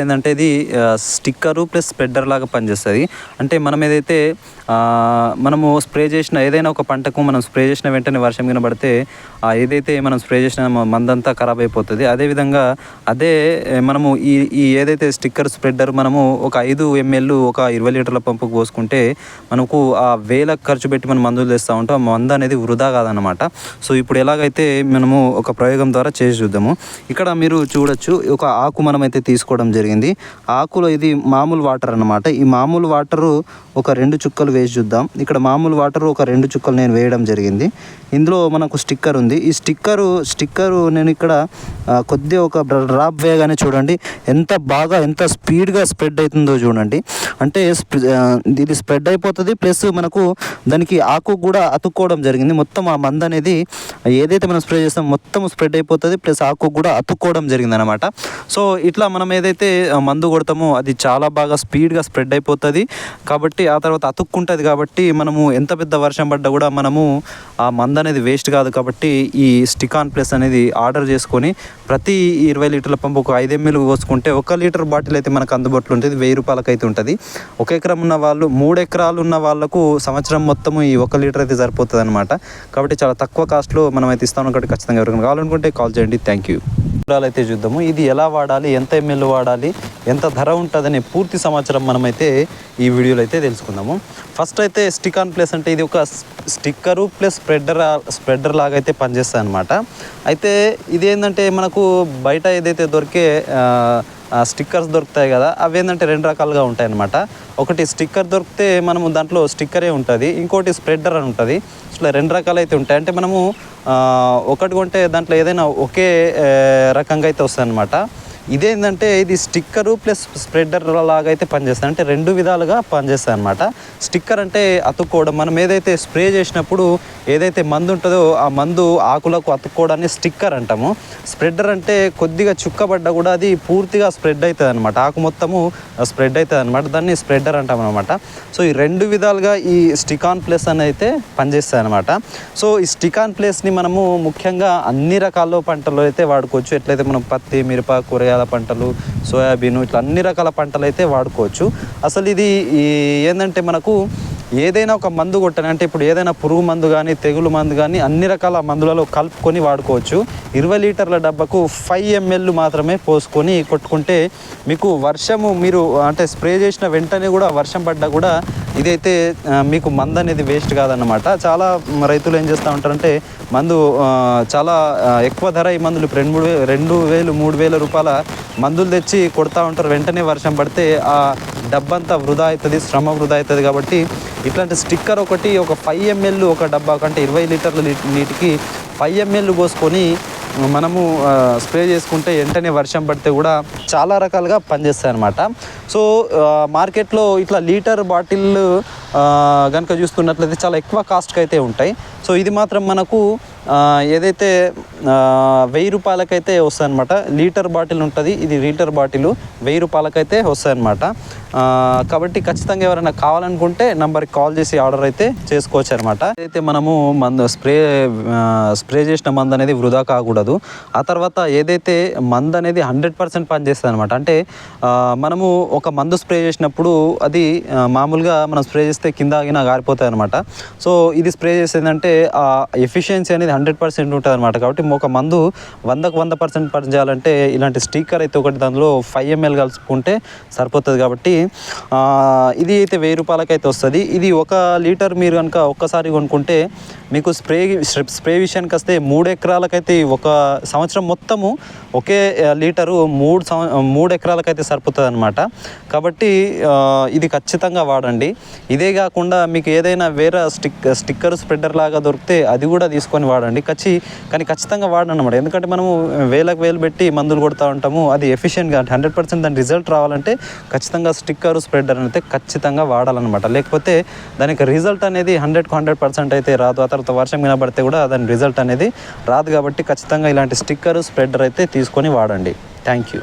ఏంటంటే ఇది sticker plus spreader లాగా పనిచేస్తుంది. అంటే మనం ఏదైతే మనము స్ప్రే చేసిన ఏదైనా ఒక పంటకు మనం స్ప్రే చేసిన వెంటనే వర్షం కనబడితే ఏదైతే మనం స్ప్రే చేసిన మందంతా ఖరాబ్ అయిపోతుంది. అదేవిధంగా అదే మనము ఈ ఈ ఏదైతే స్టిక్కర్ స్ప్రెడ్డర్ మనము ఒక ఐదు ఎంఎల్ ఒక ఇరవై లీటర్ల పంపుకు పోసుకుంటే మనకు ఆ వేల ఖర్చు పెట్టి మనం మందులు తెస్తూ ఉంటాం. ఆ మందు అనేది వృధా కాదనమాట సో ఇప్పుడు ఎలాగైతే మనము ఒక ప్రయోగం ద్వారా చేసి చూద్దాము. ఇక్కడ మీరు చూడొచ్చు ఒక ఆకు మనమైతే తీసుకోవడం జరిగింది జరిగింది. ఆకులో ఇది మామూలు వాటర్ అన్నమాట. ఈ మామూలు వాటరు ఒక రెండు చుక్కలు వేసి చూద్దాం. ఇక్కడ మామూలు వాటర్ ఒక రెండు చుక్కలు నేను వేయడం జరిగింది. ఇందులో మనకు స్టిక్కర్ ఉంది. ఈ స్టిక్కరు స్టిక్కరు నేను ఇక్కడ కొద్ది కొద్దిగా ఒక డ్రాప్ వేయగానే చూడండి. ఎంత బాగా ఎంత స్పీడ్గా స్ప్రెడ్ అవుతుందో చూడండి. అంటే ఇది స్ప్రెడ్ అయిపోతుంది. ప్లస్ మనకు దానికి ఆకు కూడా అతుక్కోవడం జరిగింది. మొత్తం ఆ మందు అనేది ఏదైతే మనం స్ప్రే చేస్తాం మొత్తం స్ప్రెడ్ అయిపోతుంది. ప్లస్ ఆకు కూడా అతుక్కోవడం జరిగింది అనమాట సో ఇట్లా మనం ఏదైతే మందు కొడతామో అది చాలా బాగా స్పీడ్గా స్ప్రెడ్ అయిపోతుంది. కాబట్టి ఆ తర్వాత అతుక్కుంటుంది కాబట్టి మనము ఎంత పెద్ద వర్షం పడ్డా కూడా మనము ఆ మందు అనేది వేస్ట్ కాదు కాబట్టి ఈ స్టికాన్ ప్లస్ అనేది ఆర్డర్ చేసుకొని ప్రతి ఇరవై లీటర్ల పంపు ఒక ఐదు ఎంఎల్ పోసుకుంటే ఒక లీటర్ బాటిల్ అయితే మనకు అందుబాటులో ఉంటుంది. వెయ్యి రూపాయలకి అయితే ఉంటుంది. ఒక ఎకరం ఉన్న వాళ్ళు మూడు ఎకరాలు ఉన్న వాళ్ళకు సంవత్సరం మొత్తం ఈ ఒక లీటర్ అయితే సరిపోతుంది అనమాట కాబట్టి చాలా తక్కువ కాస్ట్లో మనం అయితే ఇస్తాం కాబట్టి ఖచ్చితంగా ఎవరికైనా కావాలనుకుంటే కాల్ చేయండి. థ్యాంక్ యూ అయితే చూద్దాము. ఇది ఎలా వాడాలి? ఎంత ఎంఎల్ వాడాలి? ఎంత ధర ఉంటుందనే పూర్తి సమాచారం మనమైతే ఈ వీడియోలో అయితే తెలుసుకుందాము. ఫస్ట్ అయితే స్టికాన్ ప్లస్ అంటే ఇది ఒక స్టిక్కరు ప్లస్ స్ప్రెడ్డర్ స్ప్రెడ్డర్ లాగా అయితే పనిచేస్తుంది అనమాట అయితే ఇది ఏంటంటే మనకు బయట ఏదైతే దొరికే స్టిక్కర్స్ దొరుకుతాయి కదా అవి ఏంటంటే రెండు రకాలుగా ఉంటాయి అన్నమాట ఒకటి స్టిక్కర్ దొరికితే మనము దాంట్లో స్టిక్కరే ఉంటుంది ఇంకోటి స్ప్రెడ్డర్ అని ఉంటుంది. అట్లా రెండు రకాలు అయితే ఉంటాయి. అంటే మనము ఒకటి కొంటే దాంట్లో ఏదైనా ఒకే రకంగా అయితే వస్తుంది అనమాట ఇదేంటంటే ఇది స్టిక్కరు ప్లస్ స్ప్రెడర్ లాగా అయితే పనిచేస్తుంది అంటే రెండు విధాలుగా పనిచేస్తాయి అనమాట స్టిక్కర్ అంటే అతుక్కోవడం. మనం ఏదైతే స్ప్రే చేసినప్పుడు ఏదైతే మందు ఉంటుందో ఆ మందు ఆకులకు అతుక్కోవడాన్ని స్టిక్కర్ అంటాము. స్ప్రెడర్ అంటే కొద్దిగా చుక్కబడ్డా కూడా అది పూర్తిగా స్ప్రెడ్ అవుతుంది అనమాట ఆకు మొత్తము స్ప్రెడ్ అవుతుంది అనమాట దాన్ని స్ప్రెడర్ అంటాం అనమాట సో ఈ రెండు విధాలుగా ఈ స్టికాన్ ప్లస్ అని అయితే పనిచేస్తాయి అనమాట సో ఈ స్టికాన్ ప్లేస్ని మనము ముఖ్యంగా అన్ని రకాల పంటలు అయితే వాడుకోవచ్చు. ఎట్లయితే మనం పత్తి మిరప కూరగాయల పంటలు సోయాబీన్ ఇట్లా అన్ని రకాల పంటలు అయితే వాడుకోవచ్చు. అసలు ఇది ఈ ఏంటంటే మనకు ఏదైనా ఒక మందు కొట్టని అంటే ఇప్పుడు ఏదైనా పురుగు మందు కానీ తెగులు మందు కానీ అన్ని రకాల మందులలో కలుపుకొని వాడుకోవచ్చు. ఇరవై లీటర్ల డబ్బాకు ఫైవ్ ఎంఎల్ మాత్రమే పోసుకొని కొట్టుకుంటే మీకు వర్షము మీరు అంటే స్ప్రే చేసిన వెంటనే కూడా వర్షం పడ్డా కూడా ఇదైతే మీకు మందు అనేది వేస్ట్ కాదన్నమాట. చాలా రైతులు ఏం చేస్తూ ఉంటారంటే మందు చాలా ఎక్కువ ధర ఈ మందులు. రెండు మూడు రెండు వేలు మూడు వేల రూపాయల మందులు తెచ్చి కొడతా ఉంటారు. వెంటనే వర్షం పడితే ఆ డబ్బంతా వృధా అవుతుంది శ్రమ వృధా అవుతుంది కాబట్టి ఇట్లాంటి స్టిక్కర్ ఒకటి ఒక ఫైవ్ ఎంఎల్ ఒక డబ్బా కంటే ఇరవై లీటర్ల నీటికి ఫైవ్ ఎంఎల్ పోసుకొని మనము స్ప్రే చేసుకుంటే వెంటనే వర్షం పడితే కూడా చాలా రకాలుగా పనిచేస్తాయి అనమాట సో మార్కెట్లో ఇట్లా లీటర్ బాటిల్ కనుక చూస్తున్నట్లయితే చాలా ఎక్కువ కాస్ట్కి అయితే ఉంటాయి. సో ఇది మాత్రం మనకు ఏదైతే వెయ్యి రూపాయలకైతే వస్తాయి అనమాట లీటర్ బాటిల్ ఉంటుంది ఇది లీటర్ బాటిల్. వెయ్యి రూపాయలకైతే వస్తాయి అనమాట కాబట్టి ఖచ్చితంగా ఎవరైనా కావాలనుకుంటే నంబర్కి కాల్ చేసి ఆర్డర్ అయితే చేసుకోవచ్చు అనమాట అయితే మనము మందు స్ప్రే స్ప్రే చేసిన మందు అనేది వృధా కాకూడదు. ఆ తర్వాత ఏదైతే మందు అనేది హండ్రెడ్ పర్సెంట్ పనిచేస్తుంది అనమాట అంటే మనము ఒక మందు స్ప్రే చేసినప్పుడు అది మామూలుగా మనం స్ప్రే చేస్తే కింద ఆగినా గారిపోతాయి అనమాట సో ఇది స్ప్రే చేసేదంటే ఆ ఎఫిషియన్సీ అనేది హండ్రెడ్ పర్సెంట్ ఉంటుంది అనమాట కాబట్టి ఒక మందు వందకు వంద పర్సెంట్ పనిచేయాలంటే ఇలాంటి స్టిక్కర్ అయితే ఒకటి దానిలో ఫైవ్ ఎంఎల్ కలుపుకుంటే సరిపోతుంది కాబట్టి ఇది అయితే వెయ్యి రూపాయలకి అయితే వస్తుంది. ఇది ఒక లీటర్ మీరు కనుక ఒక్కసారి కొనుక్కుంటే మీకు స్ప్రే స్ప్రే విషయానికి వస్తే మూడు ఎకరాలకైతే ఒక సంవత్సరం మొత్తము ఒకే లీటరు మూడు సంవ మూడు ఎకరాలకైతే సరిపోతుంది అనమాట కాబట్టి ఇది ఖచ్చితంగా వాడండి. ఇదే కాకుండా మీకు ఏదైనా వేరే స్టిక్ స్టిక్కర్ స్ప్రెడర్ లాగా దొరికితే అది కూడా తీసుకొని వాడండి. ఖచ్చి కానీ ఖచ్చితంగా వాడను అనమాట ఎందుకంటే మనము వేలకు వేలు పెట్టి మందులు కొడతా ఉంటాము. అది ఎఫిషియెంట్గా అంటే హండ్రెడ్ పర్సెంట్ దాని రిజల్ట్ రావాలంటే ఖచ్చితంగా స్టిక్కర్ స్ప్రెడర్ అయితే ఖచ్చితంగా వాడాలన్నమాట. లేకపోతే దానికి రిజల్ట్ అనేది హండ్రెడ్కి హండ్రెడ్ పర్సెంట్ అయితే రాదు. ఆ తర్వాత వర్షం వినబడితే పడితే కూడా దాని రిజల్ట్ అనేది రాదు కాబట్టి ఖచ్చితంగా ఇలాంటి స్టిక్కర్ స్ప్రెడర్ అయితే తీసుకొని వాడండి. Thank you.